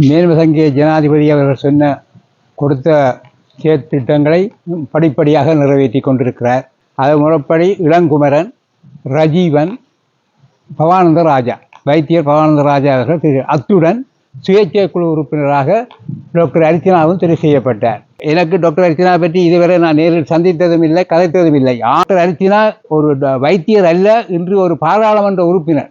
மேல்மதங்கிய ஜனாதிபதி அவர்கள் சொன்ன கொடுத்த திட்டங்களை படிப்படியாக நிறைவேற்றி கொண்டிருக்கிறார். அது முறைப்படி இளங்குமரன் ரஜீவன் பவானந்த ராஜா வைத்தியர் பவானந்த ராஜா அவர்கள் திரு- அத்துடன் சுயேட்சை குழு உறுப்பினராக டாக்டர் அரிச்சனாவும் தெரிவு செய்யப்பட்டார். எனக்கு டாக்டர் அரிச்சனா பற்றி இதுவரை நான் நேரில் சந்தித்ததும் இல்லை கதைத்ததும் இல்லை. டாக்டர் அரிச்சனா ஒரு ட- வைத்தியர் அல்ல இன்று ஒரு பாராளுமன்ற உறுப்பினர்.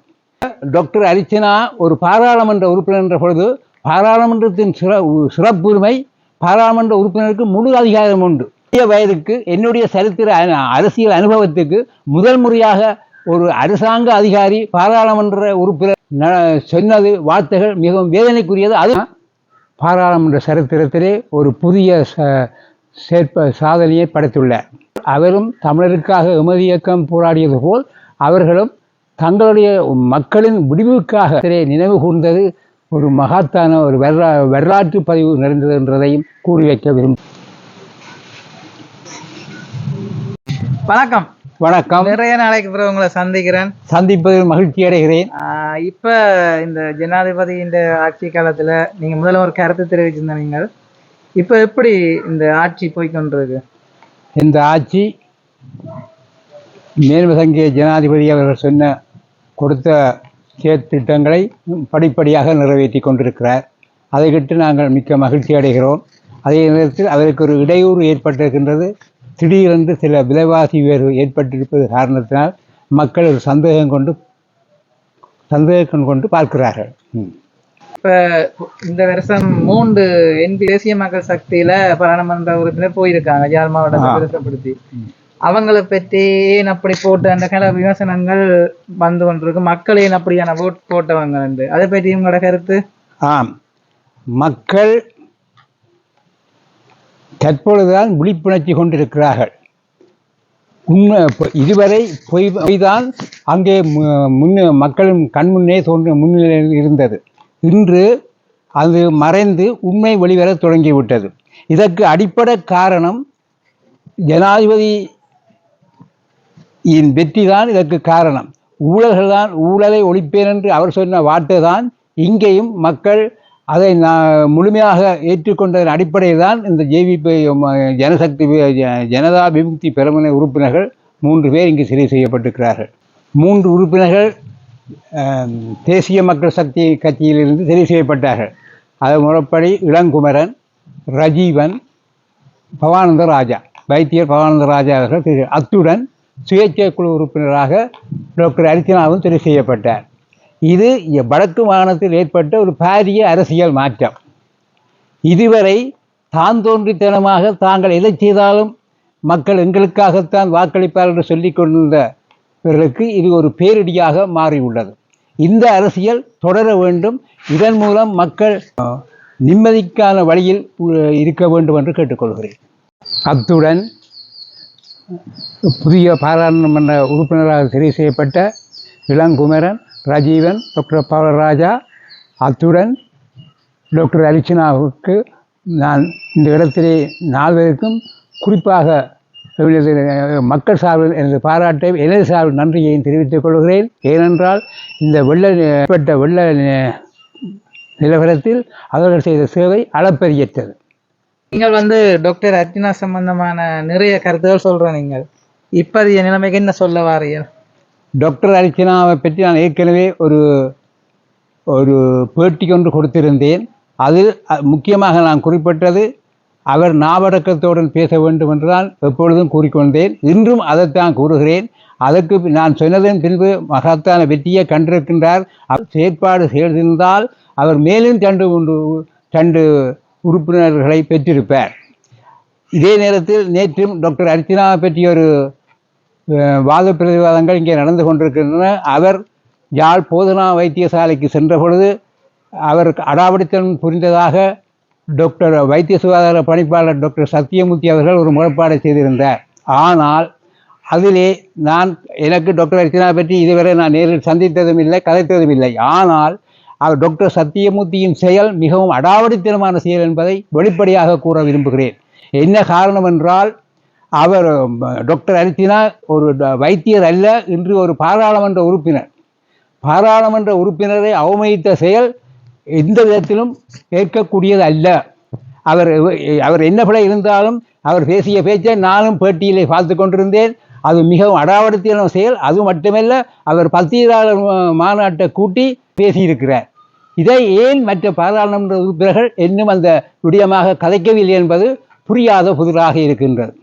டாக்டர் அரிச்சனா ஒரு பாராளுமன்ற உறுப்பினர் என்ற பொழுது பாராளுமன்றத்தின் சிற சிறப்புரிமை பாராளுமன்ற உறுப்பினருக்கு முழு அதிகாரம் உண்டு. சிறிய வயதுக்கு என்னுடைய சரித்திர அ- அரசியல் அனுபவத்துக்கு முதல் முறையாக ஒரு அரசாங்க அதிகாரி பாராளுமன்ற உறுப்பினர் சொன்னது வார்த்தைகள் மிகவும் வேதனைக்குரியது. அது பாராளுமன்ற சரித்திரத்திலே ஒரு புதிய ச சாதனையை படைத்துள்ளார். அவரும் தமிழருக்காக எமது இயக்கம் போராடியது போல் அவர்களும் தங்களுடைய மக்களின் விடிவுக்காக நினைவு கூர்ந்தது ஒரு மகாத்தான ஒரு வரலா வரலாற்று பதிவு நிறைந்தது என்றதையும் கூறி வைக்க விரும்புகிறேன் வணக்கம். வணக்கம். நிறைய நாளைக்கு பிறகு உங்களை சந்திக்கிறேன். சந்திப்பதில் மகிழ்ச்சி அடைகிறேன். இப்ப இந்த ஜனாதிபதி இந்த ஆட்சி காலத்துல நீங்க முதல்ல ஒரு கருத்து தெரிவிச்சிருந்த நீங்கள். இப்ப எப்படி இந்த ஆட்சி போய்க்கொண்டிருக்கு? இந்த ஆட்சி மேல்மதங்கிய ஜனாதிபதி அவர்கள் சொன்ன கொடுத்த செயற்திட்டங்களை படிப்படியாக நிறைவேற்றி கொண்டிருக்கிறார். அதை கிட்டு நாங்கள் மிக்க மகிழ்ச்சி அடைகிறோம். அதே நேரத்தில் அதற்கு ஒரு இடையூறு ஏற்பட்டிருக்கின்றது. திடீரென்று சில விலைவாசி உயர்வு ஏற்பட்டிருப்பது காரணத்தினால் மக்கள் ஒரு சந்தேகம் கொண்டு சந்தேகம் கொண்டு பார்க்கிறார்கள். இப்ப இந்த வருஷம் மூன்று என்பி தேசிய மக்கள் சக்தியில பாராளுமன்ற உறுப்பினர் போயிருக்காங்க. ஜாழ் மாவட்டத்தை. பெருசப்படுத்தி அவங்கள பற்றி ஏன் அப்படி போட்ட அந்த கல விமர்சனங்கள் வந்து கொண்டிருக்கு? மக்கள் ஏன் அப்படியான ஓட் போட்டவங்க அதை பற்றி உங்களோட கருத்து? ஆம். மக்கள் தற்பொழுதுதான் விழிப்புணர்ச்சி கொண்டிருக்கிறார்கள். உண்மை இதுவரை பொய் பொய்தான் அங்கே மு- முன்னே மக்களின் கண் முன்னே தோன்ற முன்னிலையில் இருந்தது. இன்று அது மறைந்து உண்மை வெளிவரத் தொடங்கிவிட்டது. இதற்கு அடிப்படை காரணம் ஜனாதிபதி என் வெற்றி தான் இதற்கு காரணம். ஊழல்கள் தான் ஊழலை ஒழிப்பேன் என்று அவர் சொன்ன வார்த்தை தான் இங்கேயும் மக்கள் அதை நான் முழுமையாக ஏற்றுக்கொண்டதன் அடிப்படையில் தான் இந்த ஜேவிபி ஜனசக்தி ஜனதா விமுக்தி பெருமனை உறுப்பினர்கள் மூன்று பேர் இங்கு சிறை செய்யப்பட்டிருக்கிறார்கள். மூன்று உறுப்பினர்கள் தேசிய மக்கள் சக்தி கட்சியிலிருந்து சிறை செய்யப்பட்டார்கள். அது முறைப்படி இளங்குமரன் ரஜீவன் பவானந்த ராஜா வைத்தியர் பவானந்த ராஜா அவர்கள் அத்துடன் சுயேட்சை குழு உறுப்பினராக டாக்டர் அர்ச்சனாவும் தெரிவு செய்யப்பட்டார். இது வடக்கு மாகாணத்தில் ஏற்பட்ட ஒரு பாரிய அரசியல் மாற்றம். இதுவரை தான் தோன்றித்தனமாக தாங்கள் எதை செய்தாலும் மக்கள் எங்களுக்காகத்தான் வாக்களிப்பார் என்று சொல்லிக் கொண்டிருந்தவர்களுக்கு இது ஒரு பேரிடியாக மாறியுள்ளது. இந்த அரசியல் தொடர வேண்டும். இதன் மூலம் மக்கள் நிம்மதிக்கான வழியில் இருக்க வேண்டும் என்று கேட்டுக்கொள்கிறேன். அத்துடன் புதிய பாராளுமன்ற உறுப்பினராக தெரிவு செய்யப்பட்ட இளங்குமரன் ராஜீவன் டாக்டர் பவராஜா அத்துடன் டாக்டர் அரிச்சனாவுக்கு நான் இந்த இடத்திலே நால்வருக்கும் குறிப்பாக எனது மக்கள் சார்பில் எனது பாராட்டை எனது சார்பில் நன்றியையும் தெரிவித்துக் கொள்கிறேன். ஏனென்றால் இந்த வெள்ள ஏற்பட்ட வெள்ள நிலவரத்தில் அவர்கள் செய்த சேவை அளப்பரியற்றது நீங்கள் வந்து டாக்டர் அர்ச்சனா சம்பந்தமான நிறைய கருத்துகள் சொல்கிற நீங்கள். இப்போதைய நிலைமைக்கு என்ன சொல்ல வாரியல் டாக்டர் அர்ச்சனாவை பற்றி நான் ஏற்கனவே ஒரு ஒரு பேட்டி ஒன்று கொடுத்திருந்தேன். அது முக்கியமாக நான் குறிப்பிட்டது அவர் நாவடக்கத்துடன் பேச வேண்டும் என்று தான் எப்பொழுதும் கூறிக்கொண்டேன். இன்றும் அதைத்தான் கூறுகிறேன். அதற்கு நான் சொன்னதன் பின்பு மகத்தான வெற்றியை கண்டிருக்கின்றார். அவர் செயற்பாடு செய்திருந்தால் அவர் மேலும் கண்டு ஒன்று கண்டு உறுப்பினர்களை பெற்றிருப்பார். இதே நேரத்தில் நேற்றும் டாக்டர் அர்ச்சனா பற்றிய ஒரு வாத பிரதிவாதங்கள் இங்கே நடந்து கொண்டிருக்கின்றன. அவர் யாழ் போதனா வைத்தியசாலைக்கு சென்ற பொழுது அவர் அடாவடித்தனம் புரிந்ததாக டாக்டர் வைத்திய சுகாதார பணிப்பாளர் டாக்டர் சத்தியமூர்த்தி அவர்கள் ஒரு முறைப்பாடை செய்திருந்தார். ஆனால் அதிலே நான் எனக்கு டாக்டர் அர்ச்சனா பற்றி இதுவரை நான் நேரில் சந்தித்ததும் இல்லை கதைத்ததும் இல்லை. ஆனால் அவர் டாக்டர் சத்தியமூர்த்தியின் செயல் மிகவும் அடாவடித்தனமான செயல் என்பதை வெளிப்படையாக கூற விரும்புகிறேன். என்ன காரணம் என்றால் அவர் டாக்டர் அரித்தினா ஒரு வைத்தியர் அல்ல இன்று ஒரு பாராளுமன்ற உறுப்பினர். பாராளுமன்ற உறுப்பினரை அவமதித்த செயல் எந்த விதத்திலும் ஏற்கக்கூடியது அல்ல. அவர் அவர் என்ன பிழை இருந்தாலும் அவர் பேசிய பேச்சை நானும் பேட்டியிலே பார்த்து கொண்டிருந்தேன். அது மிகவும் அடாவடித்தன செயல். அது மட்டுமல்ல அவர் பத்திரிகையாளர் மாநாட்டை கூட்டி பேசியிருக்கிறார். இதை ஏன் மற்ற பாராளுமன்ற உறுப்பினர்கள் இன்னும் அந்த விடயமாக கதைக்கவில்லை என்பது புரியாத புதிராக இருக்கின்றது.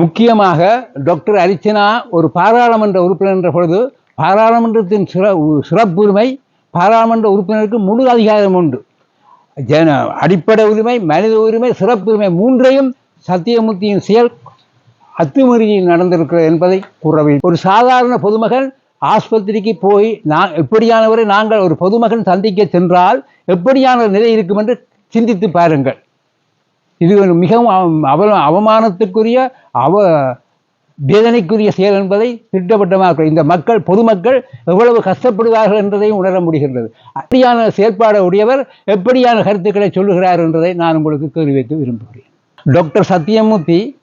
முக்கியமாக டாக்டர் அரிச்சனா ஒரு பாராளுமன்ற உறுப்பினர் என்ற பொழுது பாராளுமன்றத்தின் சிற சிறப்புரிமை பாராளுமன்ற உறுப்பினருக்கு முழு அதிகாரம் உண்டு. ஜன அடிப்படை உரிமை மனித உரிமை சிறப்புரிமை மூன்றையும் சத்தியமூர்த்தியின் செயல் அத்துமீறியில் நடந்திருக்கிறது என்பதை கூறவில்லை. ஒரு சாதாரண பொதுமகன் ஆஸ்பத்திரிக்கு போய் நான் எப்படியானவரை நாங்கள் ஒரு பொதுமகன் சந்திக்க சென்றால் எப்படியான நிலை இருக்கும் என்று சிந்தித்து பாருங்கள். இது ஒரு மிகவும் அவ- அவ அவமானத்துக்குரிய அவ வேதனைக்குரிய செயல் என்பதை திட்டவட்டமாக இந்த மக்கள் பொதுமக்கள் எவ்வளவு கஷ்டப்படுவார்கள் என்பதையும் உணர முடிகின்றது. அப்படியான செயற்பாடு உடையவர் எப்படியான கருத்துக்களை சொல்லுகிறார் என்பதை நான் உங்களுக்கு கேள்வி வைக்க விரும்புகிறேன். டாக்டர் சத்தியமூர்த்தி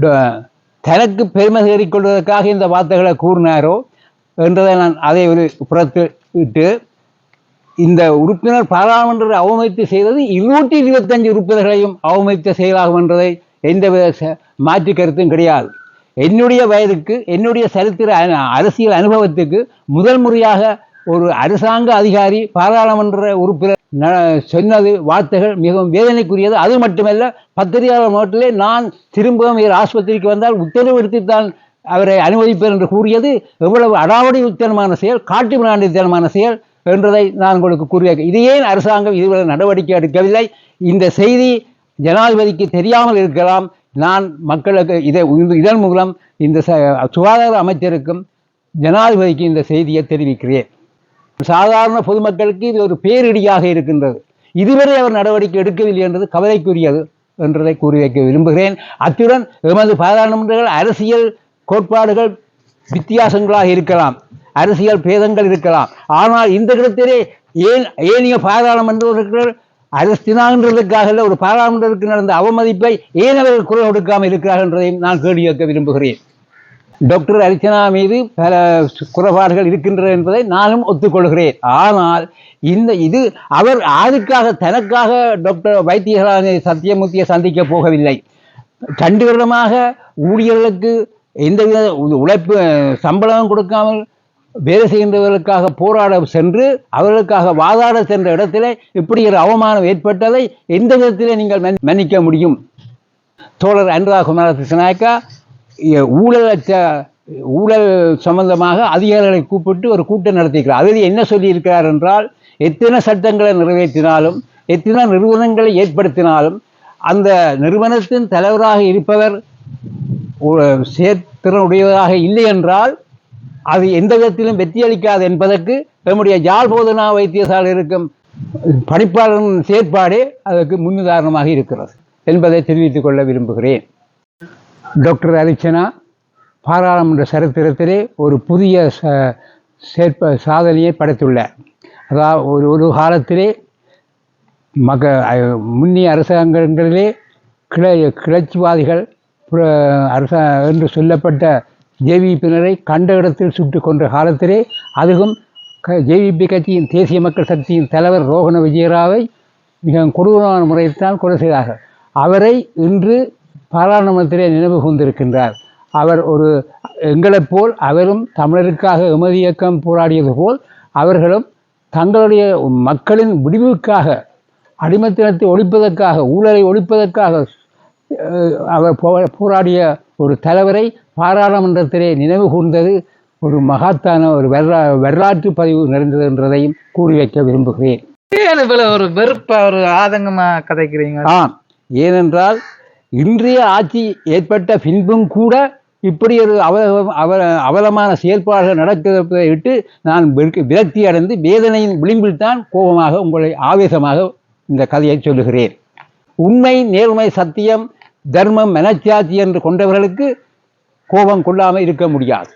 ட- தனக்கு பெருமை தேடிக்கொள்வதற்காக இந்த வார்த்தைகளை கூறினாரோ என்றதை நான் அதை ஒரு புறத்திட்டு இந்த உறுப்பினர் பாராளுமன்ற அவமதித்து செய்தது இருநூற்றி இருபத்தஞ்சு உறுப்பினர்களையும் அவமதித்த செயலாகும் என்றதை எந்தவித ச- மாற்று கருத்தும் கிடையாது. என்னுடைய வயதுக்கு என்னுடைய சரித்திர அரசியல் அனுபவத்துக்கு முதல் முறையாக ஒரு அரசாங்க அதிகாரி பாராளுமன்ற உறுப்பினர் சொன்னது வார்த்தைகள் மிகவும் வேதனைக்குரியது. அது மட்டுமல்ல பத்திரிகையாளர் மாவட்டத்திலே நான் திரும்பவும் ஆஸ்பத்திரிக்கு வந்தால் உத்தரவு எடுத்துத்தான் அவரை அனுமதிப்பேன் என்று கூறியது எவ்வளவு அடாவடி உத்தனமான செயல் காட்டு மிராண்டித்தனமான செயல் என்றதை நான் உங்களுக்கு கூறிய இது ஏன் அரசாங்கம் இதுவரை நடவடிக்கை எடுக்கவில்லை? இந்த செய்தி ஜனாதிபதிக்கு தெரியாமல் இருக்கலாம். நான் மக்களுக்கு இதை இதன் மூலம் இந்த ச- சுகாதார அமைச்சருக்கும் ஜனாதிபதிக்கு இந்த செய்தியை தெரிவிக்கிறேன். சாதாரண பொதுமக்களுக்கு இது ஒரு பேரிடியாக இருக்கின்றது. இதுவரை அவர் நடவடிக்கை எடுக்கவில்லை என்றது கவலைக்குரியது என்றதை கூறி வைக்க விரும்புகிறேன். அத்துடன் எமது பாராளுமன்றங்கள் அரசியல் கோட்பாடுகள் வித்தியாசங்களாக இருக்கலாம் அரசியல் பேதங்கள் இருக்கலாம். ஆனால் இந்த இடத்திலே ஏன் ஏனைய பாராளுமன்றங்கள் அரசினான்றதுக்காக அல்ல ஒரு பாராளுமன்றத்துக்கு நடந்த அவமதிப்பை ஏன் அவர்கள் குரல் கொடுக்காமல் இருக்கிறார்கள் என்றதையும் நான் கேள்வி கேட்க விரும்புகிறேன். டாக்டர் அர்ச்சனா மீது பல குறைபாடுகள் இருக்கின்றன என்பதை நானும் ஒத்துக்கொள்கிறேன். ஆனால் இந்த இது அவர் யாருக்காக தனக்காக டாக்டர் வைத்தியராஜ சத்தியமூர்த்தியை சந்திக்க போகவில்லை. ரெண்டு வருடமாக ஊழியர்களுக்கு எந்தவித உ- உழைப்பு சம்பளம் கொடுக்காமல் வேலை செய்கின்றவர்களுக்காக போராட சென்று அவர்களுக்காக வாதாட சென்ற இடத்திலே இப்படி ஒரு அவமானம் ஏற்பட்டதை எந்த விதத்திலே நீங்கள் மன்னிக்க முடியும்? தோழர் அனுராக் குமார கிருஷ்ணாயக்கா ஊழலற்ற ஊழல் சம்பந்தமாக அதிகாரிகளை கூப்பிட்டு ஒரு கூட்டம் நடத்தியிருக்கிறார். அதில் என்ன சொல்லியிருக்கிறார் என்றால் எத்தனை சட்டங்களை நிறைவேற்றினாலும் எத்தனை நிறுவனங்களை ஏற்படுத்தினாலும் அந்த நிறுவனத்தின் தலைவராக இருப்பவர் ஒ- திறனுடையதாக இல்லை என்றால் அது எந்த விதத்திலும் வெற்றியளிக்காது என்பதற்கு நம்முடைய ஜாழ் போதனா வைத்தியசாலை இருக்கும் பணிப்பாளரின் செயற்பாடே அதற்கு முன்னுதாரணமாக இருக்கிறது என்பதை தெரிவித்துக் கொள்ள விரும்புகிறேன். டாக்டர் அரிச்சனா பாராளுமன்ற சரித்திரத்திலே ஒரு புதிய ச சாதனையை படைத்துள்ளார். அதாவது ஒரு ஒரு காலத்திலே மக முன்னி முன்னிய அரசாங்கங்களிலே கிளை கிளர்ச்சிவாதிகள் அரச என்று சொல்லப்பட்ட ஜேவிபியினரை கண்ட இடத்தில் சுட்டு கொன்ற காலத்திலே அதுவும் க ஜேவிபி கட்சியின் தேசிய மக்கள் சக்தியின் தலைவர் ரோகண விஜயராவை மிக கொடூரமான முறையில்தான் கொலை செய்தார்கள். அவரை இன்று பாராளுமன்றத்திலே நினைவு கூர்ந்திருக்கின்றார். அவர் ஒரு எங்களைப் போல் அவரும் தமிழருக்காக எமது இயக்கம் போராடியது போல் அவர்களும் தங்களுடைய மக்களின் விடிவுக்காக அடிமைத்தனத்தை ஒழிப்பதற்காக ஊழலை ஒழிப்பதற்காக அவர் போ- போராடிய ஒரு தலைவரை பாராளுமன்றத்திலே நினைவு கூர்ந்தது ஒரு மகத்தான ஒரு வரலா வரலாற்று பதிவு நிறைந்தது என்றதையும் கூறி வைக்க விரும்புகிறேன். ஒரு வெறுப்பா ஒரு ஆதங்கமா கதைக்கிறீங்க? ஆம் ஏனென்றால் இன்றைய ஆட்சி ஏற்பட்ட பின்பும் கூட இப்படி ஒரு அவ அவ அவலமான செயல்பாடுகள் நடக்கிறதை விட்டு நான் விரக்தி அடைந்து வேதனையின் விளிம்பில் தான் கோபமாக உங்களை ஆவேசமாக இந்த கதையை சொல்லுகிறேன். உண்மை நேர்மை சத்தியம் தர்மம் மனச்சாட்சி என்று கொண்டவர்களுக்கு கோபம் கொள்ளாமல் இருக்க முடியாது.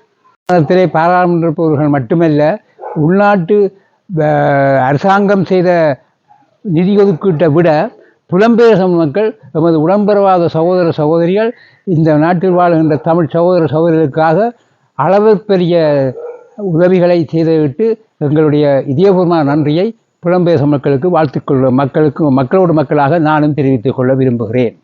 மதத்திலே பாராளுமன்றப்பவர்கள் மட்டுமல்ல உள்நாட்டு அரசாங்கம் செய்த நிதி ஒதுக்கீட்டை விட புலம்பெயர் சமூக மக்கள் எமது உடம்பெறவாத சகோதர சகோதரிகள் இந்த நாட்டில் வாழ்கின்ற தமிழ் சகோதர சகோதரிகளுக்காக அளவு பெரிய உதவிகளை செய்துவிட்டு எங்களுடைய இதயபூர்வமான நன்றியை புலம்பெயர் மக்களுக்கு வாழ்த்துக்கொள்ள மக்களுக்கு மக்களோடு மக்களாக நானும் தெரிவித்துக் கொள்ள விரும்புகிறேன்.